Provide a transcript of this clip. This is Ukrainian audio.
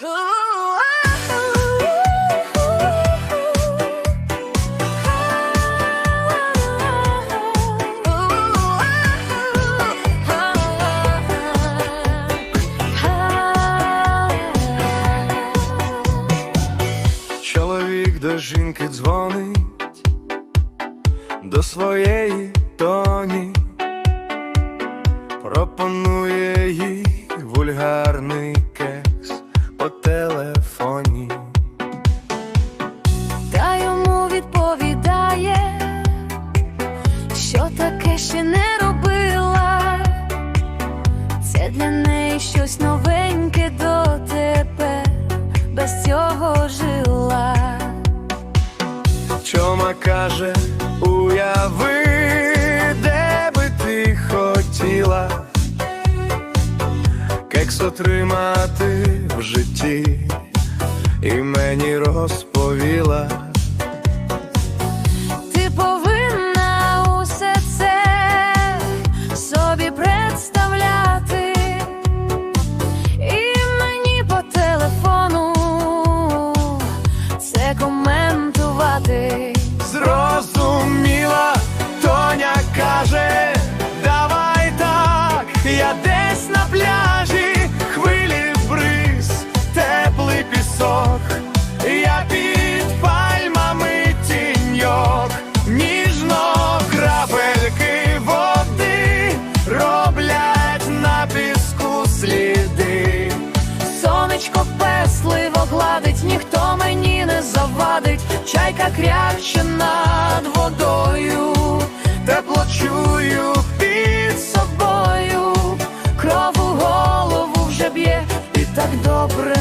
Чоловік до жінки дзвонить до своєї тоні, пропонує їй вульгарний для неї щось новеньке дотепер, без цього жила. Чома каже, уяви, де би ти хотіла кекс отримати в житті, і мені розповіла. Коментувати. Зрозуміла, Тоня каже, давай так, я десь на пляжі, хвилі бриз, теплий пісок, я під пальмами тіньок, ніжно крапельки води роблять на піску сліди. Сонечко песливо гладить, чайка кряче над водою, Тепло чую під собою, кров у голову вже б'є, і так добре